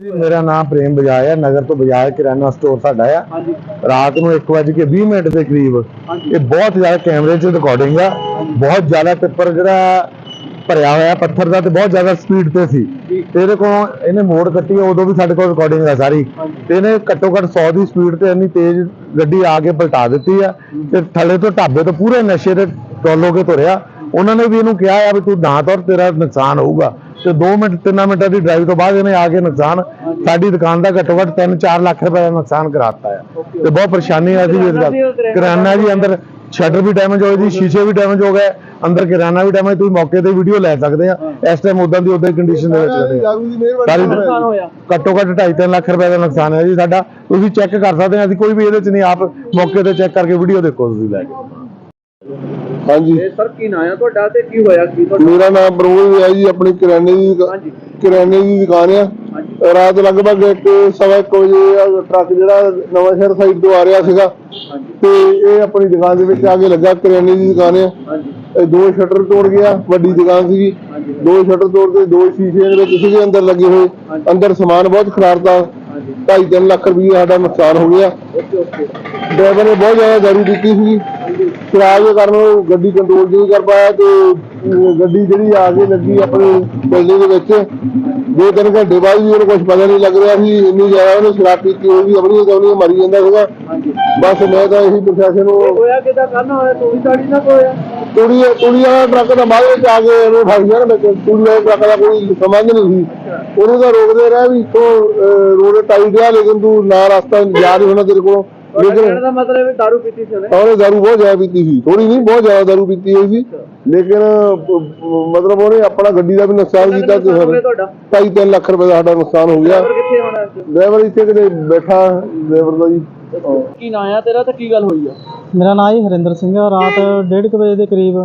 ਜੀ, ਮੇਰਾ ਨਾਮ ਪ੍ਰੇਮ ਬਜਾਜ ਹੈ। ਨਗਰ ਤੋਂ ਬਜਾਜ ਕਿਰਾਣਾ ਸਟੋਰ ਸਾਡਾ ਆ। ਰਾਤ ਨੂੰ 1:20 ਮਿੰਟ ਦੇ ਕਰੀਬ। ਇਹ ਬਹੁਤ ਜ਼ਿਆਦਾ ਕੈਮਰੇ 'ਚ ਰਿਕਾਰਡਿੰਗ ਆ। ਬਹੁਤ ਜ਼ਿਆਦਾ ਪੇਪਰ ਜਿਹੜਾ ਭਰਿਆ ਹੋਇਆ ਪੱਥਰ ਦਾ ਤੇ ਬਹੁਤ ਜ਼ਿਆਦਾ ਸਪੀਡ ਤੇ ਸੀ। ਜੀ। ਤੇ ਇਹਦੇ ਕੋਲ ਇਹਨੇ ਮੋੜ ਕੱਟੀ ਉਦੋਂ ਵੀ ਸਾਡੇ ਕੋਲ ਰਿਕਾਰਡਿੰਗ ਆ ਸਾਰੀ। ਤੇ ਇਹਨੇ ਘੱਟੋ ਘੱਟ 100 ਦੀ ਸਪੀਡ ਤੇ ਇੰਨੀ ਤੇਜ਼ ਗੱਡੀ ਆ ਕੇ ਪਲਟਾ ਦਿੱਤੀ ਆ। ਤੇ ਥੱਲੇ ਤੋਂ ਢਾਬੇ ਤੋਂ ਪੂਰੇ ਨਸ਼ੇ ਦੇ ਟੋਲੋ ਕੇ ਤੁਰਿਆ। ਉਹਨਾਂ ਨੇ ਵੀ ਇਹਨੂੰ ਕਿਹਾ ਆ ਵੀ ਤੂੰ ਨਾ ਤੁਰ ਤੇਰਾ ਨੁਕਸਾਨ ਹੋਊਗਾ। ਤੇ 2 ਮਿੰਟ 3 ਮਿੰਟਾਂ ਦੀ ਡਰਾਈਵ ਤੋਂ ਬਾਅਦ ਇਹਨੇ ਆ ਕੇ ਨੁਕਸਾਨ ਸਾਡੀ ਦੁਕਾਨ ਦਾ ਘੱਟੋ ਘੱਟ 3-4 ਲੱਖ ਰੁਪਏ ਦਾ ਨੁਕਸਾਨ ਕਰਾਤਾ ਆ. ਤੇ ਬਹੁਤ ਪਰੇਸ਼ਾਨੀ ਆ ਸੀ ਇਸ ਗੱਲ ਕਿਰਾਨਾ ਜੀ ਅੰਦਰ ਸ਼ਟਰ ਵੀ ਡੈਮੇਜ ਹੋਏ ਜੀ ਸ਼ੀਸ਼ੇ ਵੀ ਡੈਮੇਜ ਹੋ ਗਏ ਅੰਦਰ ਕਿਰਾਨਾ ਵੀ ਡੈਮੇਜ ਤੁਸੀਂ ਮੌਕੇ ਤੇ ਵੀਡੀਓ ਲੈ ਸਕਦੇ ਆ। ਇਸ ਟਾਈਮ ਉਦਾਂ ਦੀ ਉਦਾਂ ਕੰਡੀਸ਼ਨ ਦੇ ਵਿੱਚ ਰਹੇ ਆ। ਘੱਟੋ ਘੱਟ 2.5 ਲੱਖ ਰੁਪਏ ਦਾ ਨੁਕਸਾਨ ਹੈ ਜੀ ਸਾਡਾ। ਤੁਸੀਂ ਚੈੱਕ ਕਰ ਸਕਦੇ ਆ ਅਸੀਂ ਕੋਈ ਵੀ ਇਹਦੇ ਚ ਨਹੀਂ ਆਪ ਮੌਕੇ ਤੇ ਚੈੱਕ ਕਰਕੇ ਵੀਡੀਓ ਦੇਖੋ ਤੁਸੀਂ ਲੈ ਕੇ। ਹਾਂਜੀ। ਇਹ ਸਰ ਕੀ ਨਾਂ ਆ ਤੁਹਾਡਾ ਤੇ ਕੀ ਹੋਇਆ? ਕੀ ਤੁਹਾਡਾ? ਮੇਰਾ ਨਾਮ ਪ੍ਰਮੋਦ ਹੈ ਜੀ ਆਪਣੀ ਕਿਰਾਨੇ ਦੀ ਦੁਕਾ- ਹਾਂਜੀ। ਕਿਰਾਨੇ ਦੀ ਦੁਕਾਨ ਆ। ਰਾਤ ਲਗਭਗ ਇੱਕ ਸਵਾ ਇੱਕ ਵਜੇ ਆਹ ਟਰੱਕ ਜਿਹੜਾ ਨਵਾਂ ਸ਼ਹਿਰ ਸਾਈਡ ਤੋਂ ਆ ਰਿਹਾ ਸੀਗਾ। ਹਾਂਜੀ। ਤੇ ਇਹ ਆਪਣੀ ਦੁਕਾਨ ਦੇ ਵਿੱਚ ਆ ਕੇ ਲੱਗਾ ਕਿਰਾਨੇ ਦੀ ਦੁਕਾਨ ਆ। ਹਾਂਜੀ। ਇਹ ਦੋ ਸ਼ਟਰ ਤੋੜ ਗਿਆ ਵੱਡੀ ਦੁਕਾਨ ਸੀਗੀ। ਹਾਂਜੀ। ਦੋ ਸ਼ਟਰ ਤੋੜ ਕੇ ਦੋ ਸ਼ੀਸ਼ੇ ਦੇ ਵਿੱਚ ਸੀਗੇ ਅੰਦਰ ਲੱਗੇ ਹੋਏ। ਅੰਦਰ ਸਮਾਨ ਬਹੁਤ ਖਰਾਰਤਾ ਹਾਂਜੀ। 2.5 ਲੱਖ ਰੁਪਏ ਸਾਡਾ ਨੁਕਸਾਨ ਹੋ ਗਿਆ। Okay okay. ਡਰਾਈਵਰ ਨੇ ਬਹੁਤ ਜ਼ਿਆਦਾ ਦਾਰੂ ਪੀਤੀ ਸੀ ਸ਼ਰਾਬ ਦੇ ਕਾਰਨ ਉਹ ਗੱਡੀ ਕੰਟਰੋਲ ਨਹੀਂ ਕਰ ਪਾਇਆ ਤੇ ਗੱਡੀ ਜਿਹੜੀ ਆ ਕੇ ਲੱਗੀ ਆਪਣੀ ਬਿਲਡਿੰਗ ਦੇ ਵਿੱਚ। ਦੋ ਤਿੰਨ ਘੰਟੇ ਬਾਅਦ ਵੀ ਉਹਨੂੰ ਕੁਝ ਪਤਾ ਨਹੀਂ ਲੱਗ ਰਿਹਾ ਸੀ ਇੰਨੀ ਜ਼ਿਆਦਾ ਉਹਨੇ ਸ਼ਰਾਬ ਪੀਤੀ ਹੋਈ ਸੀ ਆਪਣੀ ਕਵਨੀ ਮਰੀ ਜਾਂਦਾ ਸੀਗਾ। ਬਸ ਮੈਂ ਤਾਂ ਇਹੀ ਪ੍ਰਸ਼ਾਸਨ ਨੂੰ ਹੋਇਆ ਕਿਦਾਂ? ਕਰਨ ਹੋਇਆ ਤੋੜੀ ਤਾੜੀ ਨਾ ਹੋਇਆ? ਤੂੜੀ ਤੂੜੀ ਵਾਲਾ ਟਰੱਕ ਦਾ ਬਾਅਦ ਵਿੱਚ ਆ ਕੇ ਇਹਨੂੰ ਫਸ ਗਿਆ ਨਾ ਤੂੜੀ ਵਾਲੇ ਟਰੱਕ ਦਾ ਕੋਈ ਸੰਬੰਧ ਨਹੀਂ ਸੀ। ਉਹਨੂੰ ਤਾਂ ਰੋਕਦੇ ਰਹੇ ਵੀ ਤੂੰ ਰੋਡ ਟਾਈਟ ਆ ਲੇਕਿਨ ਤੂੰ ਨਾ ਰਸਤਾ ਜਾ ਨਹੀਂ ਹੋਣਾ ਤੇਰੇ ਕੋਲ। ਤੁਹਾਡਾ ਲੇਕਿਨ ਕਹਿਣ ਦਾ ਮਤਲਬ ਹੈ ਦਾਰੂ ਪੀਤੀ ਸੀ ਉਹਨੇ? ਉਹਨੇ ਦਾਰੂ ਬਹੁਤ ਜ਼ਿਆਦਾ ਪੀਤੀ ਸੀ। ਥੋੜੀ ਨਹੀਂ ਬਹੁਤ ਜ਼ਿਆਦਾ ਦਾਰੂ ਪੀਤੀ ਹੋਈ ਸੀ। ਲੇਕਿਨ ਅਹ, ਮਤਲਬ ਉਹਨੇ ਆਪਣਾ ਗੱਡੀ ਦਾ ਵੀ ਨੁਕਸਾਨ ਕੀਤਾ ਤੇ ਨੁਕਸਾਨ ਹੋ ਗਿਆ ਹੋਰ ਤੁਹਾਡਾ 2.5 ਲੱਖ ਰੁਪਏ ਦਾ ਸਾਡਾ ਨੁਕਸਾਨ ਹੋ ਗਿਆ। ਡਰਾਈਵਰ ਕਿੱਥੇ ਹੋਣਾ ਇਸ 'ਚ? ਡਰਾਈਵਰ ਇੱਥੇ ਕਿਤੇ ਬੈਠਾ ਡਰਾਈਵਰ ਦਾ ਜੀ। ਕੀ ਨਾਂ ਆ ਤੇਰਾ ਤੇ ਕੀ ਗੱਲ ਹੋਈ ਆ? ਮੇਰਾ ਨਾਮ ਜੀ ਹਰਿੰਦਰ ਸਿੰਘ ਆ। ਰਾਤ 1:30 ਵਜੇ ਦੇ ਕਰੀਬ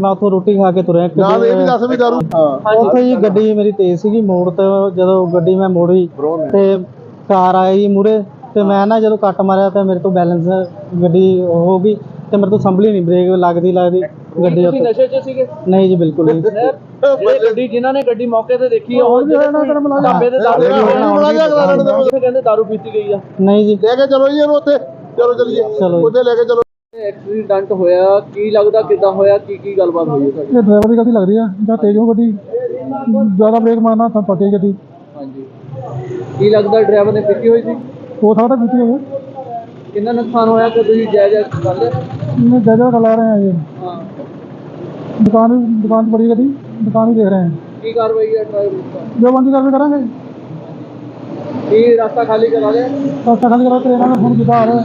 ਮੈਂ ਉੱਥੋਂ ਰੋਟੀ ਖਾ ਕੇ ਤੁਰਿਆ। ਇੱਕ ਨਾਲ ਇਹ ਵੀ ਦੱਸ ਵੀ ਦਾਰੂ। ਹਾਂ। ਉੱਥੇ ਜੀ ਗੱਡੀ ਮੇਰੀ ਤੇਜ਼ ਸੀਗੀ ਮੋੜ ਤੇ ਜਦੋਂ ਗੱਡੀ ਮੈਂ ਮੋੜੀ ਤੇ ਕਾਰ ਆਈ ਮੂਰੇ ਤੇ ਮੈਂ ਨਾ ਜਦੋਂ ਕੱਟ ਮਾਰਿਆ ਤੇ ਮੇਰੇ ਤੋਂ ਬੈਲੈਂਸ ਗੱਡੀ ਹੋ ਗਈ ਤੇ ਮੇਰੇ ਤੋਂ ਸੰਭਲੀ ਨਹੀਂ ਬ੍ਰੇਕ ਲੱਗਦੀ ਲੱਗਦੀ ਗੱਡੀ ਤੁਸੀਂ ਉੱਤੇ। ਨਸ਼ੇ 'ਚ ਸੀਗੇ? ਨਹੀਂ ਜੀ ਬਿਲਕੁਲ ਨਹੀਂ। ਜਿਹੜੇ ਗੱਡੀ ਜਿਨ੍ਹਾਂ ਨੇ ਗੱਡੀ ਮੌਕੇ ਤੇ ਦੇਖੀ ਆ ਉਹ ਜਿਹੜੇ ਢਾਬੇ ਦੇ ਦਾਰੂ ਪੀਤੀ ਕਹਿੰਦੇ ਦਾਰੂ ਪੀਤੀ ਗਈ ਆ। ਨਹੀਂ ਜੀ। ਲੈ ਕੇ ਚਲੋ ਜੀ ਇਹਨੂੰ ਉੱਥੇ। ਚਲੋ ਚਲੀਏ ਚਲੋ। ਉੱਥੇ ਲੈ ਕੇ ਚਲੋ। ਐਕਸੀਡੈਂਟ ਹੋਇਆ ਕੀ ਲੱਗਦਾ ਕਿੱਦਾਂ ਹੋਇਆ ਕੀ ਕੀ ਗੱਲਬਾਤ ਹੋਈ ਹੈ ਤੁਹਾਡੀ? ਇਹ ਡਰਾਈਵਰ ਦੀ ਗਲਤੀ ਲੱਗਦੀ ਆ ਜਾਂ ਤੇਜ਼ ਹੋ ਗੱਡੀ। ਜ਼ਿਆਦਾ ਬ੍ਰੇਕ ਮਾਰਨਾ ਤਾਂ ਪੱਕੇ ਗੱਡੀ। ਹਾਂਜੀ। ਕੀ ਲੱਗਦਾ ਡਰਾਈਵਰ ਨੇ ਪੀਤੀ ਹੋਈ ਸੀ? ਥਾਂ ਤਾਂ ਕੀਤੀ ਹੋਵੇ ਕਿੰਨਾ ਨੁਕਸਾਨ ਹੋਇਆ ਕਿ ਤੁਸੀਂ ਜਾਇਜ਼ ਕਰ ਲਿਆ? ਮੈਂ ਜਜਾ ਲਾ ਰਹੇ ਆ ਜੀ। ਹਾਂ। ਦੁਕਾਨ ਦੁਕਾਨ ਤੇ ਬੜੀ ਗੱਡੀ ਦੁਕਾਨ ਹੀ ਦੇਖ ਰਹੇ ਹਾਂ। ਕੀ ਕਾਰਵਾਈ ਹੈ ਡਰਾਈਵਰ ਦੀ? ਜੋ ਬੰਦੀ ਕਾਰਵਾਈ ਕਰਾਂਗੇ। ਕੀ ਰਸਤਾ ਖਾਲੀ ਕਰਾ ਲਿਆ? ਰਸਤਾ ਖਾਲੀ ਕਰੋ ਤੇ ਇਹਨਾਂ ਨੂੰ ਫੋਨ ਕੀਤਾ ਆ ਰਿਹਾ।